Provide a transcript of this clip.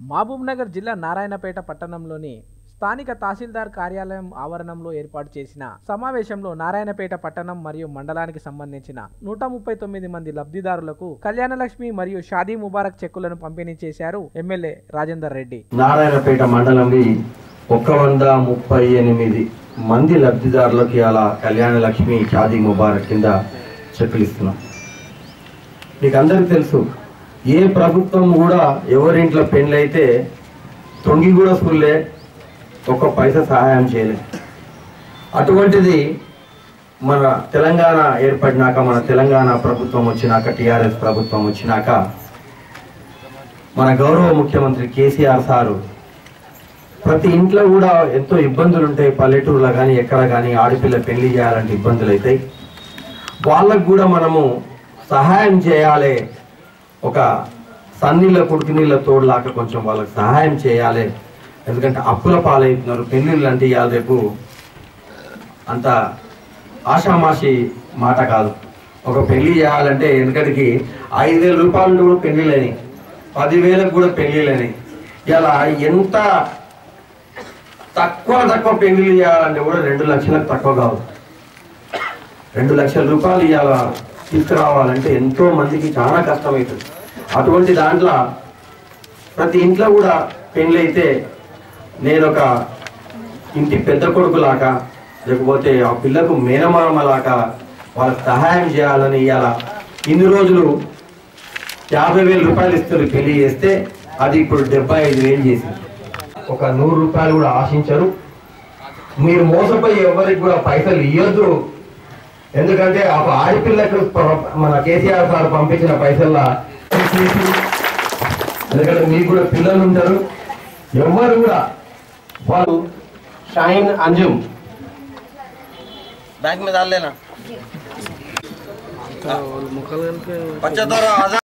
మహబూబ్నగర్ జిల్లా నారాయణపేట పట్టణంలోని స్థానిక తహసీల్దార్ కార్యాలయం ఆవరణంలో ఏర్పాటు చేసిన సమావేశంలో నారాయణపేట పట్టణం మరియు మండలానికి సంబంధించిన నూట ముప్పై తొమ్మిది మంది లబ్ధిదారులకు కళ్యాణలక్ష్మి మరియు షాదీ ముబారక్ చెక్కులను పంపిణీ చేశారు ఎమ్మెల్యే రాజేందర్ రెడ్డి. నారాయణపేట మండలంలో ఒక వంద ముప్పై ఎనిమిది మంది లబ్ధిదారులకు అలా కళ్యాణలక్ష్మి షాదీ ముబారక్ కింద చెక్కులు ఇస్తున్నాం. మీకు అందరికీ తెలుసు ఏ ప్రభుత్వం కూడా ఎవరింట్లో పెళ్ళైతే తొంగి కూడా స్కూల్లే ఒక్క పైసా సహాయం చేయలేదు. అటువంటిది మన తెలంగాణ ఏర్పడినాక మన తెలంగాణ ప్రభుత్వం వచ్చినాక టీఆర్ఎస్ ప్రభుత్వం వచ్చినాక మన గౌరవ ముఖ్యమంత్రి కేసీఆర్ సారు ప్రతి ఇంట్లో కూడా ఎంతో ఇబ్బందులు ఉంటాయి పల్లెటూరులో కానీ ఎక్కడ కానీ ఆడపిల్ల పెళ్ళి చేయాలంటే ఇబ్బందులు అవుతాయి వాళ్ళకు కూడా మనము సహాయం చేయాలి ఒక సన్నీళ్ళ కుడికి నీళ్ళ తోడులాక కొంచెం వాళ్ళకి సహాయం చేయాలి. ఎందుకంటే అప్పుల పాలవుతున్నారు పెళ్ళిళ్ళు అంటే ఇవాళ రేపు అంత ఆషామాషి మాట కాదు. ఒక పెళ్ళి చేయాలంటే ఎందుకంటే ఐదు వేల రూపాయలు కూడా పెళ్ళిలేని పదివేలకు కూడా పెళ్ళిలేని ఇలా ఎంత తక్కువ తక్కువ పెళ్ళిళ్ళు చేయాలంటే కూడా రెండు లక్షలకు తక్కువ కాదు రెండు లక్షల రూపాయలు ఇవాళ తీసుకురావాలంటే ఎంతో మందికి చాలా కష్టమవుతుంది అటువంటి దాంట్లో ప్రతి ఇంట్లో కూడా పెళ్ళైతే నేను ఒక ఇంటి పెద్ద కొడుకులాగా లేకపోతే ఆ పిల్లకు మేనమామలాగా వాళ్ళకి సహాయం చేయాలని ఇవాళ ఇన్ని రోజులు యాభై వేల రూపాయలు ఇస్తారు పెళ్ళి చేస్తే అది ఇప్పుడు డెబ్బై ఐదు వేలు చేసింది. ఒక నూరు రూపాయలు కూడా ఆశించరు. మీరు మోసపోయి ఎవరికి కూడా పైసలు ఇవ్వద్దు ఎందుకంటే ఒక ఆడపిల్లకు మన కేసీఆర్ సార్ పంపించిన పైసల్లా ఎందుకంటే మీకు కూడా పిల్లలు ఉంటారు. ఎవరు కూడా వాళ్ళు షైన్ అంజుమ్. బ్యాంక్ మీద